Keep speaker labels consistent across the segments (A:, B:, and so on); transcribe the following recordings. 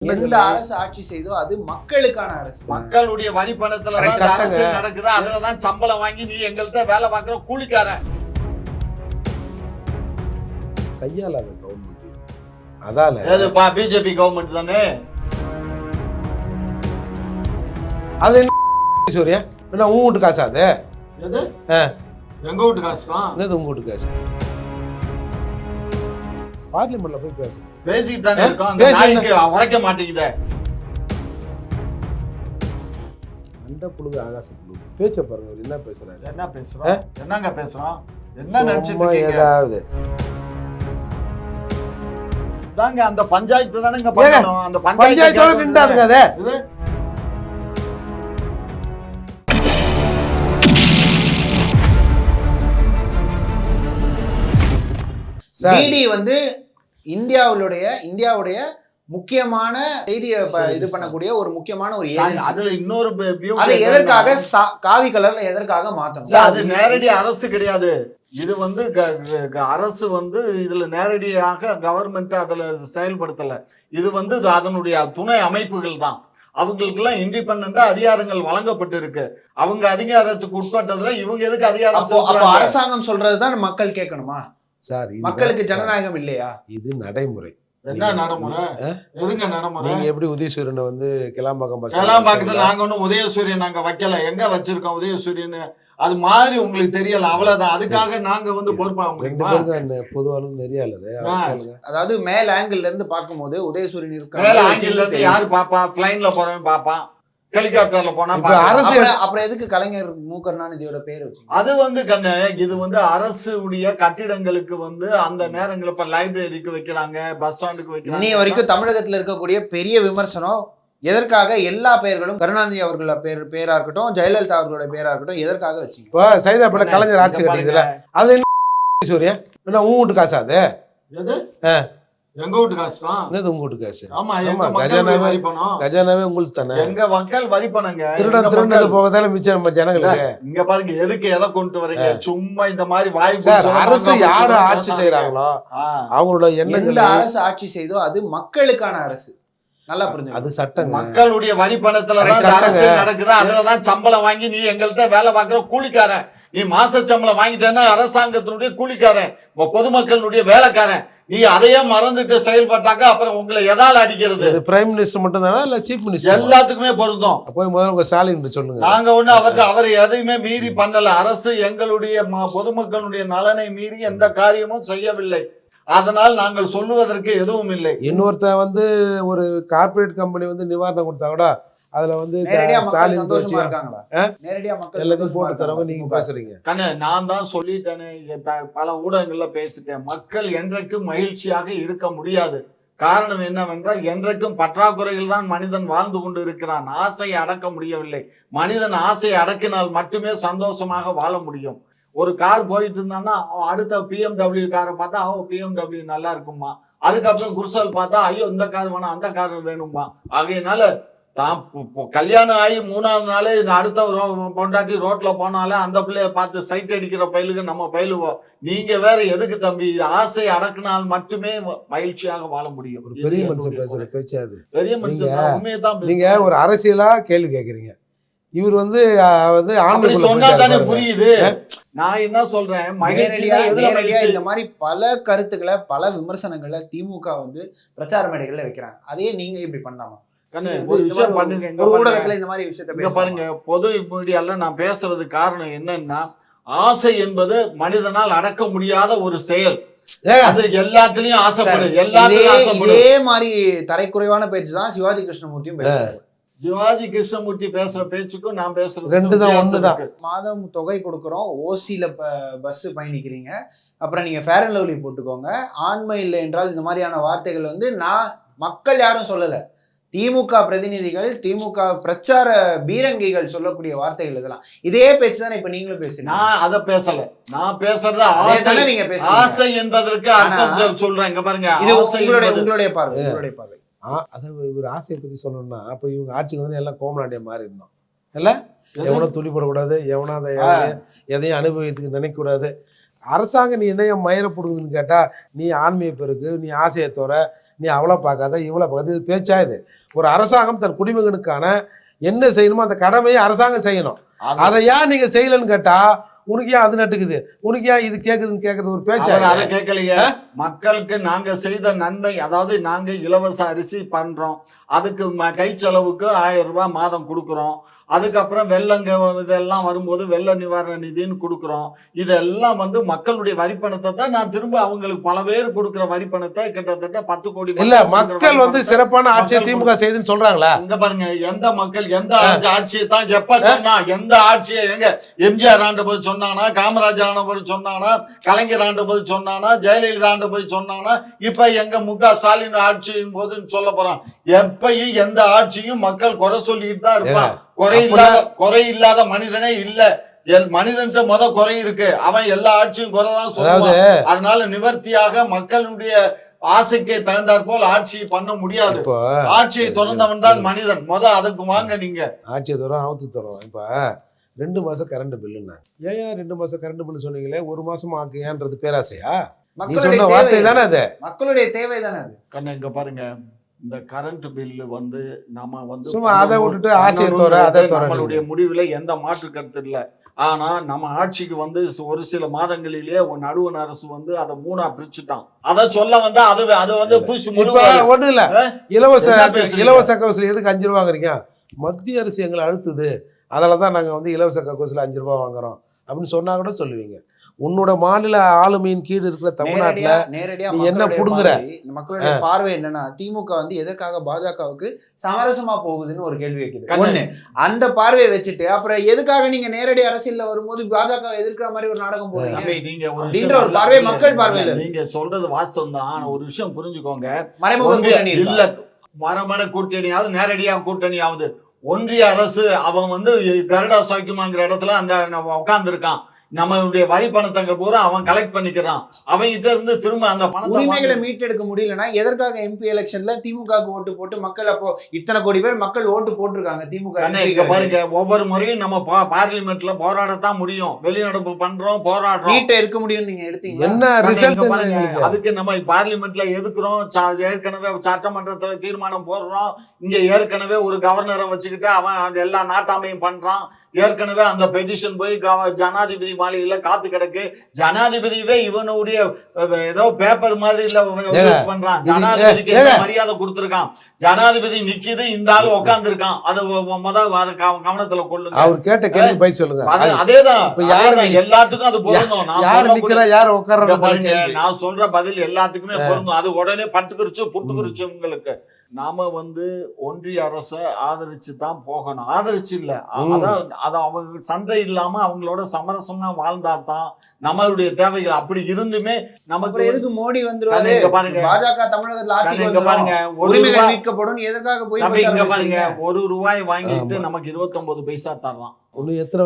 A: எந்த அரசு ஆட்சி செய்தோ அது மக்களுக்கான அரசு.
B: மக்களுடைய வரி பணத்துல. அரசு நடக்குது? அதுலதான் சம்பளம் வாங்கி நீ எங்கள்கிட்ட வேலை பார்க்குற கூலிக்காரன்.
C: கையாளாத கவர்மெண்ட் அதால
B: பிஜேபி கவர்மெண்ட் தானே?
C: அது என்ன சூர்யா? என்ன உன் வீட்டு காசா அது.
B: எங்க வீட்டு காசு? தான்
C: உங்க வீட்டு காசு? பார்லிமெண்ட்ல போய் பேசு.
B: பேசிக்கிட்டு அந்த உரைக்க மாட்டேங்குதே.
C: அண்ட புழுகு ஆகாச புழுகு. பேச்ச பாருங்க என்ன பேசுறாரு?
B: என்ன பேசுறோம்? என்னங்க பேசுறோம்? என்ன நினைச்சிட்டு
C: ஏதாவது.
B: தாங்க அந்த பஞ்சாயத்து தானே அந்த
C: பஞ்சாயத்தோட
B: பஞ்சாயத்து
C: நின்றாதுங்க அது.
A: பிடி வந்து இந்தியாவுடைய இந்தியாவுடைய முக்கியமான செய்தியை இது பண்ணக்கூடிய ஒரு முக்கியமான ஒரு
B: அதுல இன்னொரு
A: அதை எதற்காக காவி கலர்ல எதற்காக மாத்தணும்?
B: அது நேரடி அரசு கிடையாது. இது வந்து அரசு வந்து இதுல நேரடியாக கவர்மெண்ட் அதுல செயல்படுத்தல. இது வந்து அதனுடைய துணை அமைப்புகள் தான். அவங்களுக்கெல்லாம் இண்டிபெண்டா அதிகாரங்கள் வழங்கப்பட்டு இருக்கு அவங்க அதிகாரத்துக்கு உட்பட்டதுல இவங்க எதுக்கு அதிகாரம்?
A: அரசாங்கம் சொல்றதுதான் மக்கள் கேட்கணுமா?
C: சார்
A: மக்களுக்கு ஜனநாயகம் இல்லையா?
C: இது நடைமுறை.
B: என்ன நடைமுறை? எதுங்க நடைமுறை?
C: நீங்க எப்படி உதயசூரனை வந்து கிளாம்பாக்கம் பஸ்
B: எல்லாம் பக்கத்துல நாங்க ஒண்ணும் உதயசூரியன் நாங்க வைக்கல. எங்க வச்சிருக்கோம் உதயசூரியன் அது மாதிரி உங்களுக்கு தெரியல. அவ்வளவுதான். அதுக்காக நாங்க வந்து பொறுப்பாக
C: பொதுவான நிறைய.
A: அதாவது மேல் ஆங்கிள் இருந்து பார்க்கும்போது உதயசூரியன் இருக்காங்க
B: மேல இருந்து யாரு பாப்பா? பிளைன்ல போறவன் பாப்பான். ஹெலிகாப்டர்ல போனா.
C: அரசு
A: அப்புறம் எதுக்கு கலைஞர் மு கருணாநிதியோட பேர் வச்சு
B: அது வந்து கண்ணு இது வந்து அரசு உடைய கட்டிடங்களுக்கு வந்து அந்த நேரங்கள் இப்ப லைப்ரரிக்கு வைக்கிறாங்க பஸ் ஸ்டாண்டுக்கு வைக்கிறாங்க
A: இன்னி வரைக்கும் தமிழகத்துல இருக்கக்கூடிய பெரிய விமர்சனம் எதற்காக எல்லா பெயர்களும் கருணாநிதி அவர்களோட பேர் பேரா இருக்கட்டும் ஜெயலலிதா அவர்களோட பேரா இருக்கட்டும் எதற்காக வச்சீங்க
C: இப்போ சைதாப்பேட்டை கலைஞர் ஆட்சி கட்டியதுல. அது என்ன சூர்யா என்ன உன் வீட்டு காசா அது.
B: எங்க வீட்டு காசு தான்
C: என்னது உங்க வீட்டு காசு?
B: ஆமா
C: ஆமா, கஜானாவே-
B: வரி பணம்.
C: கஜானாவே உங்களுக்கு தானே?
B: எங்க மக்கள் வரி பணங்க.
C: போக தானே மிச்சம் நம்ம ஜனங்களுக்கு?
B: இங்க பாருங்க எதுக்கு எதை கொண்டு வரீங்க? சும்மா இந்த மாதிரி வாய்
C: சார் அரசு யாரு ஆட்சி. செய்யறாங்களோ. அவங்களோட எண்ணங்கள்
A: அரசு ஆட்சி செய்தோ அது மக்களுக்கான அரசு. நல்லா புரிஞ்சு
C: அது சட்டங்க.
B: மக்களுடைய வரி பணத்துல. நடக்குது அதுலதான் சம்பளம் வாங்கி நீ எங்கள்கிட்ட வேலை பார்க்கிற கூலிக்காரன். நீ மாச சம்பளம் வாங்கிட்டேன்னா அரசாங்கத்தினுடைய கூலிக்காரன் பொதுமக்களுடைய வேலைக்காரன். நீ அதையே மறந்துட்டு செயல்பட்டாக்க அப்புறம் உங்களை எதால அடிக்கிறது?
C: இது பிரைம் மினிஸ்டர் மட்டும் தானா இல்ல சீஃப் மினிஸ்டர்
B: எல்லாத்துக்குமே பொருந்தும்.
C: போய் முதல்ல உங்க ஸ்டாலின் சொல்லுங்க.
B: நாங்க ஒண்ணு அவருக்கு அவர் எதையுமே மீறி பண்ணல. அரசு எங்களுடைய பொதுமக்களுடைய நலனை மீறி எந்த காரியமும் செய்யவில்லை. அதனால் நாங்கள் சொல்லுவதற்கு எதுவும் இல்லை.
C: இன்னொருத்தன் வந்து ஒரு கார்ப்பரேட் கம்பெனி வந்து நிவாரணம் கொடுத்தா கூட அதுல வந்து ஸ்டாலின் எல்லாத்தையும் போட்டு தரவங்க நீங்க? பேசுறீங்க.
B: கண்ணு நான் தான் சொல்லிட்டேனே. பல ஊடகங்கள்ல பேசிட்டேன். மக்கள் என்றைக்கும் மகிழ்ச்சியாக இருக்க முடியாது. காரணம் என்னவென்றால் என்றைக்கும் பற்றாக்குறையில் தான் மனிதன் வாழ்ந்து கொண்டு இருக்கிறான். ஆசையை அடக்க முடியவில்லை. மனிதன் ஆசையை அடக்கினால் மட்டுமே சந்தோஷமாக வாழ முடியும். ஒரு கார் போயிட்டு இருந்தான்னா அவன் அடுத்த பிஎம்டபிள்யூ காரை பார்த்தா அவன் பிஎம்டபிள்யூ நல்லா இருக்குமா அதுக்கப்புறம் குர்சல் பார்த்தா ஐயோ இந்த கார் வேணாம் அந்த கார் வேணுமா ஆகையினால தான் கல்யாணம் ஆகி மூணாவது நாளே அடுத்த ரோ- பொண்டாட்டி ரோட்ல போனாலே அந்த பிள்ளைய பார்த்து சைட் அடிக்கிற பயிலுக்கு நம்ம பயிலுவோம் நீங்க வேற எதுக்கு தம்பி? ஆசை அடக்கினால் மட்டுமே மகிழ்ச்சியாக வாழ முடியும்.
C: பெரிய மனுஷன் பேசுற
B: குறை.
C: பேச்சு அது.
B: பெரிய மனுஷன்
C: நீங்க-. ஒரு அரசியலா கேள்வி கேக்குறீங்க. இவர் வந்து வந்து ஆன்மீகத்துல
B: சொன்னா தானே. புரியுது. நான் என்ன சொல்றேன்?
A: நேரடியா? இந்த மாதிரி பல கருத்துக்களை பல விமர்சனங்களை திமுக வந்து பிரச்சார மேடைகள்ல வைக்கிறாங்க. அதையே நீங்க இப்படி பண்ணலாமா?
B: ஒரு விஷயம் பண்ணுங்க.
A: ஊடகத்துல இந்த மாதிரி விஷயத்த?
B: பாருங்க பொது மீடியால நான் பேசுறது காரணம் என்னன்னா ஆசை என்பது மனிதனால் அடக்க முடியாத ஒரு செயல். அது எல்லாத்துலயும்
A: சார்,
B: ஆசைப்படு
A: இதே
B: எல்லாத்துலயும்
A: இதே மாதிரி தரைக்குறைவான பேச்சு தான் சிவாஜி கிருஷ்ணமூர்த்தியும்
B: சிவாஜி கிருஷ்ணமூர்த்தி பேசுற பேச்சுக்கும் நான் பேசுறது
C: ரெண்டு தான் ஒண்ணுதான்.
A: மாதம் தொகை கொடுக்குறோம் ஓசியில பஸ் பயணிக்கிறீங்க. அப்புறம் நீங்க ஃபேர் அண்ட் லவ்லி போட்டுக்கோங்க. ஆண்மை இல்லை என்றால் இந்த மாதிரியான வார்த்தைகள் வந்து நான் மக்கள் யாரும் சொல்லல. திமுக பிரதிநிதிகள் திமுக பிரச்சார பீரங்கிகள் சொல்லக்கூடிய வார்த்தைகள் இதெல்லாம். இதே பேச்சு தானே இப்ப நீங்களும் பேசுறீங்க?
B: நான் அத பேசல. நான் பேசுறது ஆசை.
A: நீங்க பேசுறீங்க.
B: ஆசை என்பதற்கு அர்த்தம் சொல்றேன். இங்க பாருங்க.
A: இது உங்களுடைய உங்களுடைய பார்வை உங்களுடைய பார்வை.
C: அதாவது இவர் ஆசையை பத்தி சொல்லணும்னா அப்ப இவங்க ஆட்சிக்கு வந்து எல்லாம் கோமலாண்டியா மாறிடணும். இல்ல? எவனும் துளி போடக்கூடாது எவனும் அதை எதையும் அனுபவித்துக்கு நினைக்க கூடாது அரசாங்கம் நீ என்னைய மயிர கேட்டால் நீ ஆன்மீக பெருக்கு நீ ஆசையை தோற நீ அவ்வளோ பார்க்காத இவ்வளோ பார்க்காத. இது பேச்சா இது? ஒரு அரசாங்கம் தன் குடிமகனுக்கான என்ன செய்யணுமோ அந்த கடமையை அரசாங்கம் செய்யணும்.
B: அது-
C: ஏன் நீங்கள் செய்யலைன்னு கேட்டால் உனக்கு ஏன் அது நட்டுக்குது? உனக்கு ஏன் இது கேட்குதுன்னு கேட்குறது ஒரு பேச்சா
B: அதை? கேட்கலையே. மக்களுக்கு நாங்க செய்த நன்மை அதாவது நாங்க இலவச அரிசி பண்றோம். அதுக்கு கை செலவுக்கு ஆயிரம் ரூபாய் மாதம் கொடுக்குறோம். அதுக்கப்புறம் வெள்ளங்க இதெல்லாம் வரும்போது வெள்ள நிவாரண நிதின்னு கொடுக்குறோம். இதெல்லாம் வந்து மக்களுடைய வரிப்பணத்தை தான் நான் திரும்ப அவங்களுக்கு பல பேர் கொடுக்குற வரிப்பணத்தை கிட்டத்தட்ட பத்து கோடி
C: இல்ல
B: மக்கள்
C: வந்து சிறப்பான ஆட்சியை திமுக செய்துன்னு சொல்றாங்களா?
B: இங்க பாருங்க எந்த மக்கள் எந்த ஆட்சி- ஆட்சியை தான் எப்ப சொன்னா எந்த ஆட்சியை எங்க எம்ஜிஆர் ஆண்ட போது சொன்னானா காமராஜர் ஆண்ட போது சொன்னானா கலைஞர் ஆண்ட போது சொன்னானா ஜெயலலிதா ஆண்ட போது சொன்னானா இப்ப எங்க மு க ஸ்டாலின் ஆட்சியின் போதுன்னு சொல்ல போறான். எப்பயும் எந்த ஆட்சியும் மக்கள் குறை சொல்லிட்டு தான் இருப்பான் குறை இல்லாத குறை இல்லாத மனிதனே இல்ல. எல் மனிதன்ட்ட முத குறை இருக்கு. அவன் எல்லா ஆட்சியும் குறை தான்
C: அதாவது
B: சொல்லுவான் அதனால நிவர்த்தியாக மக்களுடைய ஆசைக்கு தகுந்தாற் போல் ஆட்சி பண்ண முடியாது. ஆட்சியை திறந்தவன் தான் மனிதன். முத அதுக்கு வாங்க நீங்க.
C: ஆட்சியை தரோம் அவுத்து தரோம் இப்போ ரெண்டு மாசம் கரண்ட் பில்லுண்ணா ஏன் ஏன் ரெண்டு மாசம் கரண்ட் பில்லு சொன்னீங்களே? ஒரு மாசம் ஆக்கு ஏன்றது பேராசையா
A: மக்களுடைய தேவை
C: தானே அது?
A: மக்களுடைய தேவை தானே அது?
B: கண்ணு இங்க பாருங்க. இந்த கரண்ட் பில்லு வந்து நம்ம வந்து
C: சும்மா அதை விட்டுட்டு ஆசையை தோற அதை தோற
B: நம்மளுடைய முடிவுல எந்த மாற்று கருத்து இல்ல. ஆனா நம்ம ஆட்சிக்கு வந்து ஒரு சில மாதங்களிலேயே நடுவண் அரசு வந்து அதை மூணா பிரிச்சுட்டான். அத சொல்ல வந்தா அது அது வந்து பூசி
C: இப்ப
B: முழுவதும்.
C: ஒண்ணும் இல்ல? இலவச? இலவச கவுசில் எதுக்கு அஞ்சு ரூபா வாங்குறீங்க? மத்திய அரசு எங்களை அழுத்துது. அதில் தான் நாங்கள் வந்து இலவச கவுசில் அஞ்சு ரூபா வாங்குறோம். அப்படின்னு சொன்னா கூட சொல்லுவீங்க உன்னோட மாநில ஆளுமையின் கீழ் இருக்கிற தமிழ்நாட்டில்
A: நேரடியா
C: என்ன புடுங்குற?
A: மக்களுடைய பார்வை என்னன்னா திமுக வந்து எதற்காக பாஜகவுக்கு சமரசமா போகுதுன்னு ஒரு கேள்வி வைக்குது. ஒண்ணு அந்த பார்வையை வச்சுட்டு அப்புறம் எதுக்காக நீங்க நேரடி அரசியல்ல வரும்போது பாஜக எதிர்க்கிற மாதிரி ஒரு நாடகம் போடுறீங்க
B: தம்பி, நீங்க ஒரு
A: அப்படின்ற ஒரு பார்வை மக்கள்
B: இல்ல,
A: பார்வையில.
B: நீங்க சொல்றது வாஸ்தவம் தான் ஒரு விஷயம் புரிஞ்சுக்கோங்க
A: மறைமுக
B: இல்ல? மரமன கூட்டணியாவது நேரடியா கூட்டணியாவது ஒன்றிய அரசு அவன் வந்து கருடா சாய்க்குமாங்கிற இடத்துல அந்த உட்காந்துருக்கான் நம்மளுடைய வரி பணத்தை பூரா அவன் கலெக்ட் பண்ணிக்கிறான். அவன் கிட்ட இருந்து திரும்ப அந்த பணத்தை
A: உரிமைகளை மீட்டெடுக்க முடியலன்னா எதற்காக எம்பி எலெக்ஷன்ல திமுகவுக்கு ஓட்டு போட்டு மக்கள் அப்போ இத்தனை கோடி பேர் மக்கள் ஓட்டு போட்டிருக்காங்க திமுக.
B: பாருங்க ஒவ்வொரு முறையும் நம்ம பா- பார்லிமெண்ட்ல போராடத்தான் முடியும். வெளிநடப்பு பண்றோம் போராடுறோம்.
A: நீட்டை இருக்க முடியும்னு நீங்க எடுத்தீங்க
C: என்ன ரிசல்ட்
B: அதுக்கு நம்ம பார்லிமெண்ட்ல எதுக்குறோம்? சா- ஏற்கனவே சட்டமன்றத்துல தீர்மானம் போடுறோம். இங்க ஏற்கனவே ஒரு கவர்னரை வச்சுக்கிட்டு அவன் அந்த எல்லா நாட்டாமையும் பண்றான். ஏற்கனவே அந்த பெட்டிஷன் போய் ஜனாதிபதி மாளிகையில காத்து கிடக்கு. ஜனாதிபதியவே இவனுடைய ஏதோ பேப்பர் மாதிரி இல்ல பண்றான். ஜனாதிபதிக்கு மரியாதை கொடுத்திருக்கான். ஜனாதிபதி நிக்குது இந்த ஆளு உட்கார்ந்து இருக்கான் அது முத கவனத்துல கொள்ளுங்க.
C: அவர் கேட்ட கேள்வி போய் சொல்லுங்க.
B: அது-
C: அது
B: அதேதான். எல்லாத்துக்கும் அது பொருந்தும். நான்
C: யார் நிக்கிறா யார்
B: இங்க
C: உட்கார்ற
B: பாருங்க, நான் சொல்ற பதில் எல்லாத்துக்குமே பொருந்தும். அது உடனே பட்டுக்கிருச்சு புட்டுக்கிருச்சு உங்களுக்கு. நாம வந்து ஒன்றிய அரசை ஆதரிச்சு தான் போகணும் ஆதரிச்சு இல்ல. அதான் அது அவங்க சண்டை இல்லாம அவங்களோட சமரசமா வாழ்ந்தா தான் நம்மளுடைய தேவைகள் அப்படி இருந்துமே நமக்கு
A: எதுக்கு மோடி வந்துருவாரு?
B: பாருங்க.
A: பாஜக தமிழகத்துல
B: இங்க பாருங்க.
A: உரிமைகள்
B: ரூபாய்
A: மீட்கப்படும். எதற்காக போய்
B: இங்க பாருங்க? ஒரு ரூபாய் வாங்கிட்டு. நமக்கு 29 பைசா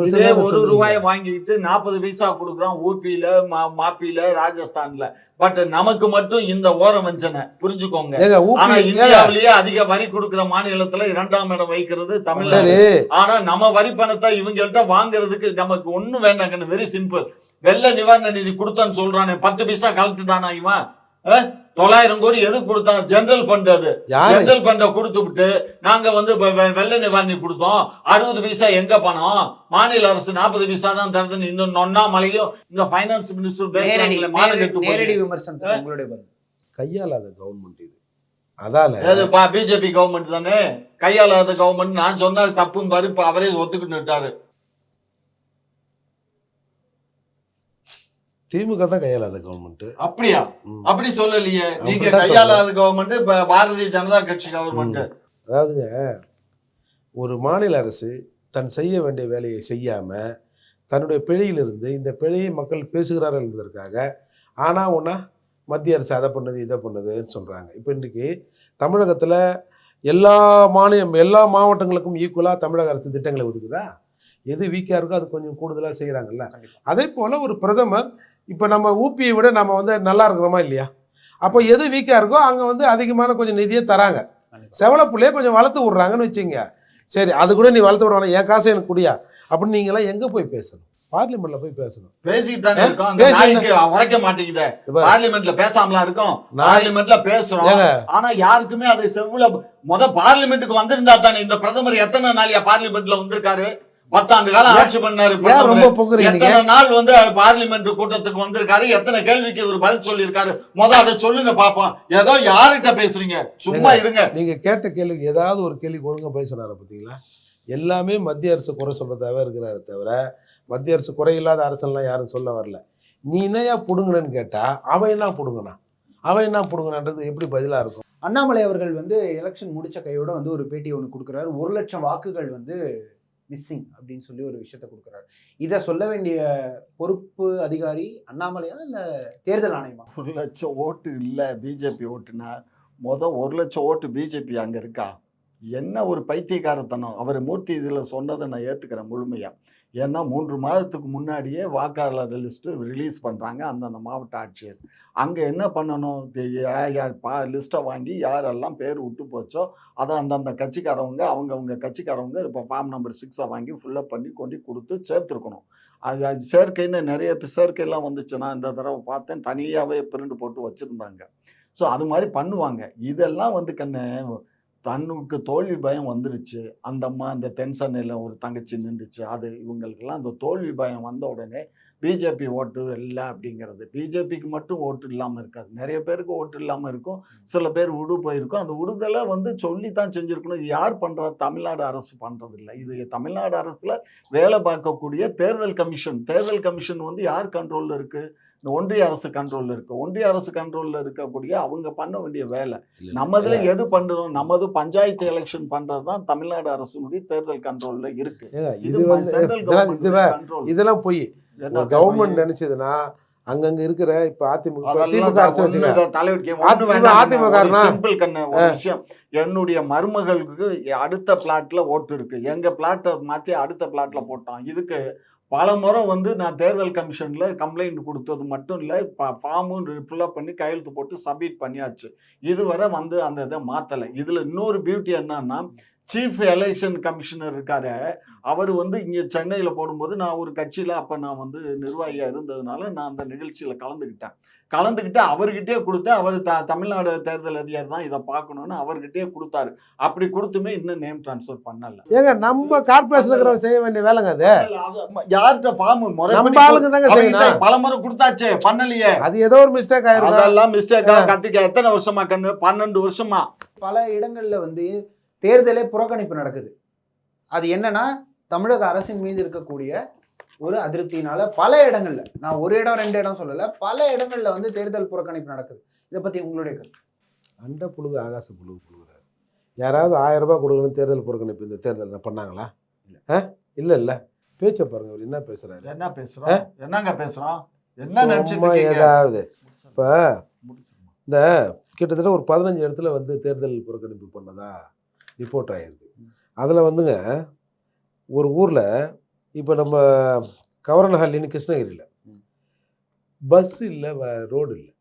B: இதே
C: வருஷம்
B: ஒரு ரூபாய் வாங்கிட்டு நாற்பது பைசா கொடுக்குறான் ஊபியில மா- மாப்பில ராஜஸ்தான்ல. பட் நமக்கு மட்டும் இந்த ஓர வஞ்சனை புரிஞ்சுக்கோங்க. ஆனா இந்தியாவிலேயே அதிக வரி கொடுக்கிற மாநிலத்துல இரண்டாம் இடம் வைக்கிறது தமிழ்நாடு. ஆனா நம்ம வரி பணத்தை இவங்கள்ட்ட வாங்குறதுக்கு நமக்கு ஒண்ணும் வேண்டாங்க வெரி சிம்பிள் வெள்ள நிவாரண நிதி கொடுத்தான்னு சொல்றானே. பத்து பைசா கலந்துட்டானா இவன்? தொள்ளாயிரம் கோடி எதுக்கு கொடுத்தான்? ஜெனரல் ஃபண்ட் அது. ஜெனரல் ஃபண்ட கொடுத்து விட்டு நாங்க வந்து வெள்ள நிவாரணி கொடுத்தோம். அறுபது பைசா எங்க பணம்? மாநில அரசு நாற்பது பைசா தான் தருதுன்னு இந்த நொன்னாமலையும் இந்த ஃபைனான்ஸ் மினிஸ்டர்
A: நேரடி உங்களுடைய பதில்
C: கையாளாத கவர்மெண்ட் இது. அதால
B: பிஜேபி கவர்மெண்ட் தானே? கையாளாத கவர்மெண்ட் நான் சொன்னா தப்பும் பாரு இப்ப அவரே ஒத்துக்கிட்டு
C: திமுக தான் கையாளாத கவர்மெண்ட்
B: அப்படியா. அப்படி சொல்லலையே. நீங்க கையாளாத கவர்மெண்ட் இப்ப பாரதிய ஜனதா கட்சி கவர்மெண்ட்
C: அதாவதுங்க ஒரு மாநில அரசு தன் செய்ய வேண்டிய வேலையை செய்யாம தன்னுடைய பிழையிலிருந்து இந்த பிழையை மக்கள் பேசுகிறார்கள் என்பதற்காக ஆனா ஒன்றா மத்திய அரசு அதை பண்ணுது இதை பண்ணுதுன்னு சொல்றாங்க. இப்போ இன்றைக்கி தமிழகத்துல எல்லா மாநிலம் எல்லா மாவட்டங்களுக்கும் ஈக்குவலாக தமிழக அரசு திட்டங்களை ஒதுக்குதா? எது வீக்காக இருக்கோ அது கொஞ்சம் கூடுதலாக செய்கிறாங்கல்ல
A: கண்டிப்பா.
C: அதே போல் ஒரு பிரதமர் இப்போ நம்ம ஊபியை விட நம்ம வந்து நல்லா இருக்கிறோமா இல்லையா? அப்போ எது வீக்காக இருக்கோ அங்கே வந்து அதிகமான கொஞ்சம் நிதியை தராங்க. செவல புள்ளைய கொஞ்சம் வளர்த்து விட்றாங்கன்னு வச்சுங்க சரி அது கூட நீ வளர்த்து விடுவாங்க என் காசை எனக்கு குடியா? அப்படின்னு நீங்களாம் எங்கே போய் பேசணும்? பார்லிமெண்ட்ல போய் பேசணும்.
B: பேசிட்டு மாட்டேங்குதே. பார்லிமெண்ட்ல பேசாமலா இருக்கோம். பார்லிமெண்ட்ல பேசுறோம். ஆனா யாருக்குமே அதை செவ்வுல முத பார்லிமெண்ட்டுக்கு வந்திருந்தா தானே இந்த பிரதமர் எத்தனை நாளையா பார்லிமெண்ட்ல வந்திருக்காரு? பத்தாண்டு காலம் ஆட்சி பண்ணாரு.
C: ரொம்ப?
B: எத்தனை நாள் வந்து பார்லிமெண்ட் கூட்டத்துக்கு வந்திருக்காரு? எத்தனை கேள்விக்கு ஒரு பதில் சொல்லியிருக்காரு? முத அதை சொல்லுங்க பாப்போம். ஏதோ யார்கிட்ட பேசுறீங்க? சும்மா இருங்க.
C: நீங்க கேட்ட கேள்விக்கு ஏதாவது ஒரு கேள்வி ஒழுங்கா போய் சொன்னார பார்த்தீங்களா எல்லாமே மத்திய அரசு குறை சொல்றதாவே இருக்கிறாரு தவிர மத்திய அரசு குறையில்லாத அரசெல்லாம் யாரும் சொல்ல வரல. நீ என்னையா புடுங்கணுன்னு கேட்டா அவன் என்ன புடுங்கனா? அவன் என்ன புடுங்கனான்றது எப்படி பதிலா இருக்கும்?
A: அண்ணாமலை அவர்கள் வந்து எலெக்ஷன் முடிச்ச கையோட வந்து ஒரு பேட்டி ஒன்று கொடுக்குறாரு. ஒரு லட்சம் வாக்குகள் வந்து மிஸ்ஸிங் அப்படின்னு சொல்லி ஒரு விஷயத்த கொடுக்குறாரு. இதை சொல்ல வேண்டிய பொறுப்பு அதிகாரி அண்ணாமலையா இல்லை தேர்தல் ஆணையமா?
B: ஒரு லட்சம் ஓட்டு இல்லை பிஜேபி ஓட்டுனா மொதல் ஒரு லட்சம் ஓட்டு பிஜேபி அங்கே இருக்கா? என்ன ஒரு பைத்தியக்காரத்தனம். அவர் மூர்த்தி இதில் சொன்னதை நான் ஏத்துக்கிறேன் முழுமையாக ஏன்னா மூன்று மாதத்துக்கு முன்னாடியே வாக்காளர் லிஸ்ட்டு ரிலீஸ் பண்ணுறாங்க அந்தந்த மாவட்ட ஆட்சியர். அங்கே என்ன பண்ணணும்? பா லிஸ்ட்டை வாங்கி யாரெல்லாம் பேர் விட்டு போச்சோ அதை அந்தந்த கட்சிக்காரவங்க அவங்கவுங்க கட்சிக்காரவங்க இப்போ ஃபார்ம் நம்பர் சிக்ஸை வாங்கி ஃபுல்லப் பண்ணி கொண்டு கொடுத்து சேர்த்துருக்கணும். அது அது சேர்க்கைன்னு நிறைய பேர் சேர்க்கையெல்லாம் வந்துச்சுன்னா இந்த தடவை பார்த்தேன். தனியாகவே பிரிண்ட் போட்டு வச்சுருந்தாங்க. ஸோ அது மாதிரி பண்ணுவாங்க. இதெல்லாம் வந்து கண்ணு தன்னுக்கு தோல்வி பயம் வந்துருச்சு. அந்த அம்மா அந்த தென்சென்னையில் ஒரு தங்கச்சி நின்றுச்சு. அது இவங்களுக்கெல்லாம் அந்த தோல்வி பயம் வந்த உடனே பிஜேபி ஓட்டு இல்லை அப்படிங்கிறது. பிஜேபிக்கு மட்டும் ஓட்டு இல்லாமல் இருக்காது. நிறைய பேருக்கு ஓட்டு இல்லாமல் இருக்கும். சில பேர் விடு போயிருக்கும். அந்த விடுதலை வந்து சொல்லி தான் செஞ்சுருக்கணும். இது யார் பண்ணுறா தமிழ்நாடு அரசு பண்ணுறதில்ல இது தமிழ்நாடு அரசில் வேலை பார்க்கக்கூடிய தேர்தல் கமிஷன். தேர்தல் கமிஷன் வந்து யார் கண்ட்ரோலில் இருக்குது இந்த ஒன்றிய அரசு கண்ட்ரோலில் இருக்குது ஒன்றிய அரசு கண்ட்ரோலில் இருக்கக்கூடிய அவங்க பண்ண வேண்டிய வேலை. நம்மதுல எது பண்றோம்? நமது பஞ்சாயத்து எலெக்ஷன் பண்றது தான் தமிழ்நாடு அரசுடைய தேர்தல் கண்ட்ரோல்ல இருக்கு. இது
C: வந்து இதெல்லாம்
B: கண்ட்ரோல்
C: இதெல்லாம் போய். கவர்மெண்ட் நினைச்சதுன்னா அங்கங்க இருக்கிற இப்ப அதிமுக திமுக அரசு?
B: சிம்பிள் கண்ணு ஒரு விஷயம். என்னுடைய மருமகளுக்கு அடுத்த பிளாட்ல ஓட்டு இருக்கு. எங்க பிளாட்டை மாத்தி அடுத்த பிளாட்ல போட்டான். இதுக்கு பல முறை வந்து நான் தேர்தல் கமிஷன்ல கம்ப்ளைண்ட் கொடுத்தது மட்டும் இல்லை ஃபார்மும் ஃபில்அப் பண்ணி கையெழுத்து போட்டு சப்மிட் பண்ணியாச்சு. இதுவரை வந்து அந்த இதை மாத்தலை. இதுல இன்னொரு பியூட்டி என்னன்னா சீஃப் எலெக்ஷன் கமிஷனர் இருக்காரு. அவர் வந்து இங்கே சென்னையில் போடும்போது நான் ஒரு கட்சியில் அப்போ நான் வந்து நிர்வாகியாக இருந்ததுனால நான் அந்த நிகழ்ச்சியில் கலந்துக்கிட்டேன் கலந்துக்கிட்டு அவர்கிட்டயே கொடுத்தேன். அவர் த தமிழ்நாடு தேர்தல் அதிகாரி தான் இதை பார்க்கணுன்னு அவர்கிட்டயே கொடுத்தாரு. அப்படி கொடுத்துமே இன்னும் நேம் ட்ரான்ஸ்ஃபர் பண்ணல.
C: ஏங்க நம்ம கார்பரேஷன் இருக்கிறவங்க செய்ய வேண்டிய வேலைங்க அது?
B: யார்கிட்ட ஃபார்ம்
C: நம்ம ஆளுங்க தாங்க செய்யணும்.
B: பல முறை கொடுத்தாச்சே. பண்ணலையே.
C: அது ஏதோ ஒரு மிஸ்டேக் ஆயிருக்கும்.
B: அதெல்லாம் மிஸ்டேக்கா கத்திக்க எத்தனை வருஷமா கண்ணு? பன்னெண்டு வருஷமா?
A: பல இடங்கள்ல வந்து தேர்தலே புறக்கணிப்பு நடக்குது. அது என்னன்னா தமிழக அரசின் மீது இருக்கக்கூடிய ஒரு அதிருப்தியினால பல இடங்கள்ல நான் ஒரு இடம் ரெண்டு இடம் சொல்லல பல இடங்கள்ல வந்து தேர்தல் புறக்கணிப்பு நடக்குது. இதை பத்தி உங்களுடைய கருத்து?
C: அண்ட புழுகு ஆகாச புழுகு புழுகுறாரு. யாராவது ஆயிரம் ரூபாய் கொடுக்கணும் தேர்தல் புறக்கணிப்பு இந்த தேர்தல் பண்ணாங்களா? ஆ? இல்ல இல்ல. பேச்ச பாருங்க அவர் என்ன பேசுறாரு?
B: என்ன பேசுறோம்? என்னங்க பேசுறோம்? என்ன இருக்கீங்க?
C: ஏதாவது. இப்ப இந்த கிட்டத்தட்ட ஒரு பதினஞ்சு இடத்துல வந்து தேர்தல் புறக்கணிப்பு பண்ணதா ரிப்போர்ட் ஆயிருக்கு. அதில் வந்துங்க ஒரு ஊரில் இப்போ நம்ம கவரனஹள்ளின்னு கிருஷ்ணகிரியில். பஸ் இல்லை ரோடு இல்லை.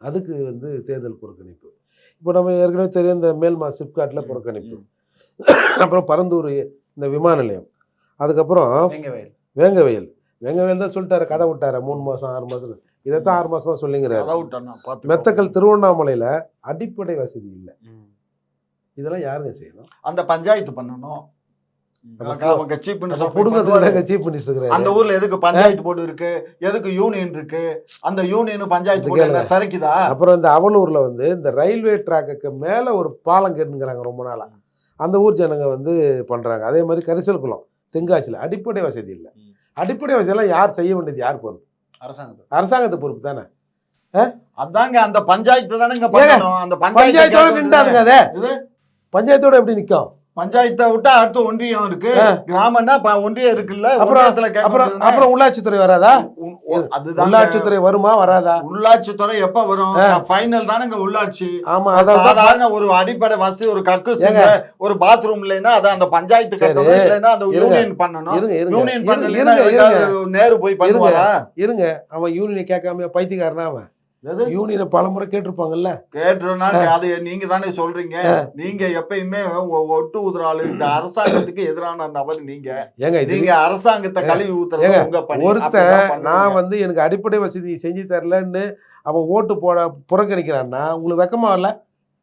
C: அதுக்கு வந்து தேர்தல் புறக்கணிப்பு. இப்போ நம்ம ஏற்கனவே தெரியும் இந்த மேல்மா சிப்காட்டில் புறக்கணிப்பு. அப்புறம் பரந்தூர் இந்த விமான நிலையம். அதுக்கப்புறம்
A: எங்க வயல்
C: வேங்கவயல் வேங்கவயல் தான் சொல்லிட்டாரு கதை விட்டாரு மூணு மாதம் ஆறு மாதம் இதைத்தான் ஆறு மாசமா சொல்லிங்கிறாரு. மெத்தக்கல் திருவண்ணாமலையில் அடிப்படை வசதி இல்லை. இதெல்லாம் யாருங்க செய்யணும்?
B: அந்த பஞ்சாயத்து பண்ணணும். அவங்க சீஃப் மினிஸ்டர்
C: குடும்பத்துக்கு சீஃப் மினிஸ்டர்
B: அந்த ஊர்ல எதுக்கு பஞ்சாயத்து போர்டு இருக்கு? எதுக்கு யூனியன் இருக்கு? அந்த யூனியன் பஞ்சாயத்து போர்டு. சரிக்குதா
C: அப்புறம் இந்த அவலூர்ல வந்து இந்த ரயில்வே ட்ராக்குக்கு மேல ஒரு பாலம் கேட்டுங்கிறாங்க ரொம்ப நாளா. அந்த ஊர் ஜனங்க வந்து பண்றாங்க. அதே மாதிரி கரிசல் குளம் தென்காசியில் அடிப்படை வசதி இல்லை. அடிப்படை வசதியெல்லாம் யார் செய்ய வேண்டியது யார் பொறுப்பு?
A: அரசாங்கத்தில்
C: அரசாங்கத்து பொறுப்பு தானே?
B: அதாங்க அந்த பஞ்சாயத்து பண்ணணும். அந்த
C: பஞ்சாயத்தோட
B: பஞ்சாயத்து
C: நின்றாதுங்க அதே? பஞ்சாயத்தோட எப்படி நிற்கும்
B: பஞ்சாயத்தை விட்டா அடுத்து ஒன்றியம் இருக்கு. கிராமம்னா ஒன்றியம் இருக்குல்ல.
C: அப்புறம் அப்புறம்? அப்புறம் உள்ளாட்சித்துறை வராதா?
B: அதுதாங்க.
C: உள்ளாட்சித்துறை வருமா வராதா?
B: உள்ளாட்சித்துறை எப்ப வரும்? ஃபைனல் தானங்க உள்ளாட்சி.
C: ஆமா அதான்
B: சாதாரண ஒரு அடிப்படை வசதி ஒரு கக்கு
C: ஏங்க.
B: ஒரு பாத்ரூம் இல்லைன்னா அது அந்த பஞ்சாயத்து. கட்டணும் இல்லைன்னா அந்த. யூனியன் பண்ணணும். யூனியன் எதுக்காவது நேரு போய் பண்ணுவாரா?
C: இருங்க. அவன் யூனியனை கேட்காம பைத்தியக்காரனா அவன்? யூனியனை பலமுறை கேட்டிருப்பாங்கல்ல?
B: கேட்டுருனா அது நீங்க தானே சொல்றீங்க. நீங்க எப்பயுமே ஒட்டு ஊதுறாள் இந்த அரசாங்கத்துக்கு எதிரான நபர் நீங்க.
C: ஏங்க
B: நீங்க அரசாங்கத்தை கழுவி ஊத்துறது உங்க
C: ஒருத்தன். நான் வந்து எனக்கு அடிப்படை வசதி செஞ்சு தரலன்னு அவன் ஓட்டு போட புறக்கணிக்கிறான்னா உங்களுக்கு வெக்கமா இல்ல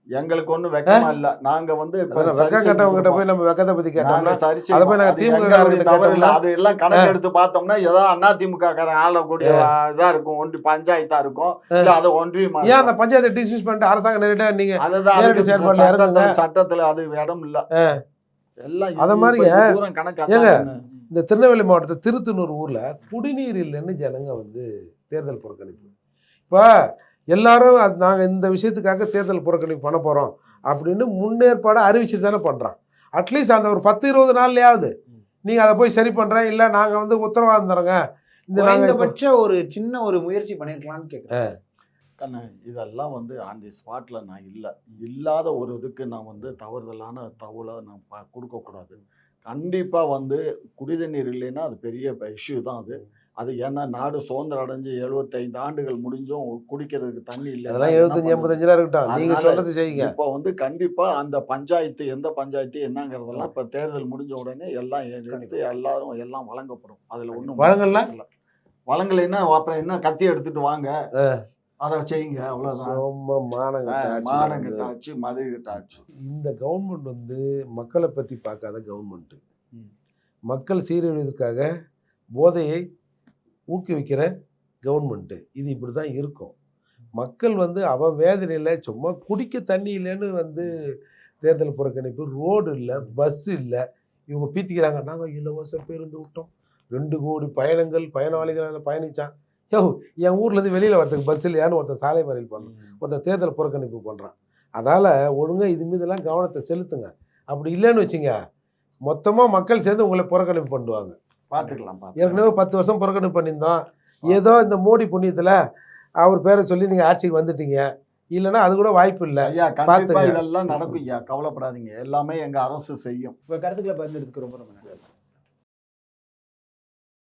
B: எங்களுக்கு ஒண்ணும் வெக்கமா இல்ல. நாங்க வந்து
C: வெக்கம் கட்டவங்க போய் நம்ம வெக்கத்தை பத்தி கேட்டோம்னா
B: சரி
C: அதை போய். நாங்க திமுக
B: தவறு இல்ல. அது எல்லாம் கணக்கு எடுத்து பார்த்தோம்னா ஏதோ அண்ணா திமுக காரன் ஆளக்கூடிய இதா இருக்கும். ஒன்றி பஞ்சாயத்தா இருக்கும். இல்ல அது ஒன்றியமா
C: ஏன் அந்த. பஞ்சாயத்தை டிஸ்மிஸ் பண்ணிட்டு அரசாங்கம் நேரடியா நீங்க
B: அதுதான் சட்டத்துல அது இடம் இல்ல. எல்லாம்
C: அத
B: கணக்கு
C: ஏங்க, இந்த திருநெல்வேலி மாவட்டத்தில் திருத்தனூர் ஊர்ல குடிநீர் இல்லைன்னு ஜனங்க வந்து தேர்தல் புறக்கணிப்பு. இப்போ எல்லாரும் அது நாங்க இந்த விஷயத்துக்காக தேர்தல் புறக்கணிப்பு பண்ண போறோம் அப்படின்னு முன்னேற்பாடு அறிவிச்சுட்டு தானே பண்றோம். அட்லீஸ்ட் அந்த ஒரு பத்து இருபது நாள்லயாவது நீங்க அதை போய் சரி பண்றேன் இல்ல நாங்க வந்து உத்தரவாதம் தரோங்க. இந்த
A: குறைந்தபட்ச ஒரு சின்ன ஒரு முயற்சி பண்ணிருக்கலாம்னு கேக்குறேன்.
B: கண்ணு இதெல்லாம் வந்து ஆன் தி ஸ்பாட்ல நான் இல்லை. இல்லாத ஒரு இதுக்கு நான் வந்து தவறுதலான தகவலை நான் ப- கொடுக்கக்கூடாது. கண்டிப்பா வந்து குடிதண்ணீர் இல்லைன்னா அது பெரிய இஷ்யூ தான் அது. அது ஏன்னா நாடு சுதந்திரம் அடைஞ்சு 75 ஆண்டுகள் முடிஞ்சும் குடிக்கிறதுக்கு தண்ணி இல்லை
C: அதெல்லாம் எழுபத்தஞ்சு எண்பத்தஞ்சுலாம் இருக்கட்டும். நீங்க
B: அதனால
C: சொல்றது செய்யுங்க.
B: இப்போ வந்து கண்டிப்பா அந்த பஞ்சாயத்து எந்த பஞ்சாயத்து என்னங்கிறதெல்லாம் இப்ப தேர்தல் முடிஞ்ச உடனே எல்லாம் எடுத்து எல்லாரும் எல்லாம் வழங்கப்படும். அதுல ஒண்ணும்
C: வழங்கல?
B: வழங்கலைன்னா? அப்புறம் என்ன கத்தி எடுத்துட்டு வாங்க. அதை செய்யுங்க அவ்வளவுதான்.
C: சும்மா மானங்கெட்ட
B: ஆட்சி மதுகிட்ட ஆட்சி
C: இந்த கவர்மெண்ட் வந்து மக்களை பற்றி பார்க்காத கவர்மெண்ட்.
B: ம்.
C: மக்கள் சீரழிவதற்காக போதையை ஊக்குவிக்கிற கவர்மெண்ட்டு இது இப்படி தான் இருக்கும் மக்கள் வந்து அவன் வேதனையில் சும்மா குடிக்க தண்ணி இல்லைன்னு வந்து தேர்தல் புறக்கணிப்பு ரோடு இல்லை பஸ் இல்லை இவங்க பீத்திக்கிறாங்க. நாங்கள் இலவச பேருந்து விட்டோம். ரெண்டு கோடி பயணங்கள் பயனாளிகள் அதில் பயணிச்சான். யோ என் ஊர்லேருந்து வெளியில் வரதுக்கு பஸ் இல்லையான்னு ஒருத்தன் சாலை மறியல் பண்ணான் ஒருத்தன் தேர்தல் புறக்கணிப்பு பண்ணுறான் அதால் ஒழுங்காக இது மீதெல்லாம் கவனத்தை செலுத்துங்க. அப்படி இல்லைன்னு வச்சுங்க மொத்தமாக மக்கள் சேர்ந்து உங்களை புறக்கணிப்பு பண்ணுவாங்க.
B: பாத்துக்கலாம்
C: ஏற்கனவே பத்து வருஷம் புறக்கணிப்பு பண்ணியிருந்தோம். ஏதோ இந்த மோடி புண்ணியத்தில் அவர் பேரை சொல்லி நீங்கள் ஆட்சிக்கு வந்துட்டீங்க. இல்லைன்னா அது கூட வாய்ப்பு இல்லை.
B: ஐயா கண்டிப்பா
C: பாத்துங்க.
B: இதெல்லாம் நடக்கும் ஐயா. கவலைப்படாதீங்க. எல்லாமே எங்க அரசு செய்யும்.
A: உங்க கருத்துக்களை பகிர்ந்ததுக்கு ரொம்ப ரொம்ப நன்றி.